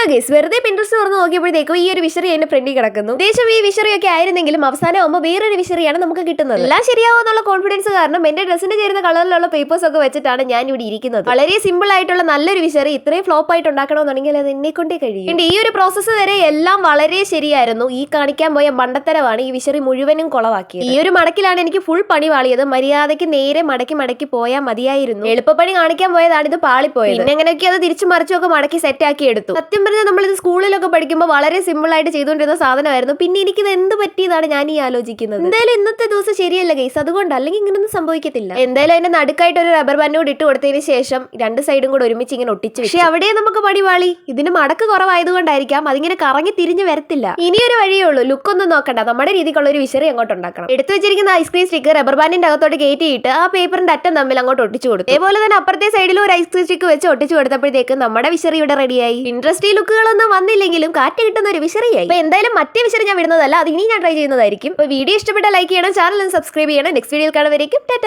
Hello guys വെറുതെ Pinterest തുറന്ന് നോക്കിയപ്പോഴത്തേക്കും ഈ ഒരു വിഷറി എന്റെ ഫ്രണ്ടിൽ കിടക്കുന്നു. ദേശം ഈ വിഷറി ഒക്കെ ആയിരുന്നെങ്കിലും അവസാനം ആകുമ്പോൾ വേറൊരു വിഷറിയാണ് നമുക്ക് കിട്ടുന്നത്. എല്ലാം ശരിയാവുമെന്നുള്ള കോൺഫിഡൻസ് കാരണം എന്റെ ഡ്രസ്സിന്റെ ചേരുന്ന കളറിലുള്ള പേപ്പേഴ്സ് ഒക്കെ വെച്ചിട്ടാണ് ഞാൻ ഇവിടെ ഇരിക്കുന്നത്. വളരെ സിമ്പിൾ ആയിട്ടുള്ള നല്ലൊരു വിഷറി ഇത്രയും ഫ്ലോപ്പ് ആയിട്ട് ഉണ്ടാക്കണമെന്നുണ്ടെങ്കിൽ അത് എന്നെ കൊണ്ടേ കഴിയും ഈ ഒരു പ്രോസസ്സ് വരെ എല്ലാം വളരെ ശരിയായിരുന്നു. ഈ കാണിക്കാൻ പോയ മണ്ടത്തരമാണ് ഈ വിഷറി മുഴുവനും കുളവാക്കിയത്. ഈ ഒരു മടക്കിലാണ് എനിക്ക് ഫുൾ പണി വാളിയത്. മര്യാദയ്ക്ക് നേരെ മടക്കി മടക്കി പോയാൽ മതിയായിരുന്നു. എളുപ്പപ്പണി കാണിക്കാൻ പോയതാണ് ഇത് പാളിപ്പോയത്. പിന്നെ അത് തിരിച്ചു മറിച്ചൊക്കെ മടക്കി സെറ്റ് ആക്കി എടുത്തു. സത്യം പറഞ്ഞാൽ നമ്മളിത് സ്കൂളിലൊക്കെ പഠിക്കുമ്പോൾ വളരെ സിമ്പിൾ ആയിട്ട് ചെയ്തുകൊണ്ടിരുന്ന സാധനമായിരുന്നു. പിന്നെ എനിക്കിത് എന്ത് പറ്റിയതാണ് ഞാൻ ഈ ആലോചിക്കുന്നത്? എന്തായാലും ഇന്നത്തെ ദിവസം ശരിയല്ല ഗൈസ് അതുകൊണ്ട് അല്ലെങ്കിൽ ഇങ്ങനൊന്നും സംഭവിക്കത്തില്ല. എന്തായാലും അതിന്റെ നടുക്കായിട്ട് ഒരു റബ്ബർ ബാൻഡ് കൂടി ഇട്ട് കൊടുത്തതിന് ശേഷം രണ്ട് സൈഡും കൂടെ ഒരുമിച്ച് ഇങ്ങനെ ഒട്ടിച്ചു പക്ഷേ അവിടെ നമുക്ക് പടിവാളി ഇതിന് മടക്ക് കുറവായതുകൊണ്ടായിരിക്കാം അതിങ്ങനെ കറങ്ങി തിരിഞ്ഞ് വരത്തില്ല. ഇനിയൊരു വഴിയേ ഉള്ളൂ. ലുക്ക് ഒന്നും നോക്കണ്ട. നമ്മുടെ രീതിക്കുള്ള ഒരു വിശറി അങ്ങോട്ട് ഉണ്ടാക്കണം. എടുത്തു വെച്ചിരിക്കുന്ന ഐസ്ക്രീം സ്റ്റിക്ക് റബ്ബർ ബാൻഡിന്റെ അകത്തോട്ട് കയറ്റിയിട്ട് ആ പേപ്പറിന്റെ അറ്റം തമ്മിൽ അങ്ങോട്ട് ഒട്ടിച്ചു കൊടുക്കും അതേപോലെ തന്നെ അപ്പുറത്തെ സൈഡിൽ ഒരു ഐസ്ക്രീം സ്റ്റിക്ക് വെച്ച് ഒട്ടിച്ചു കൊടുത്തപ്പോഴത്തേക്ക് നമ്മുടെ വിശറി ഇവിടെ റെഡിയായി ഇൻട്രസ്റ്റി ലുക്കുകളൊന്നും വന്നില്ലെങ്കിലും കാറ്റ് കിട്ടുന്ന ഒരു വിശറിയായി. അപ്പൊ എന്തായാലും മറ്റേ വിശറി ഞാൻ വിടുന്നതല്ല അത് ഇനി ഞാൻ ട്രൈ ചെയ്യുന്നതായിരിക്കും. അപ്പൊ വീഡിയോ ഇഷ്ടപ്പെട്ട ലൈക്ക് ചെയ്യണം ചാനൽ സബ്സ്ക്രൈബ് ചെയ്യണം. നെക്സ്റ്റ് വീഡിയോയിൽ ടാറ്റ.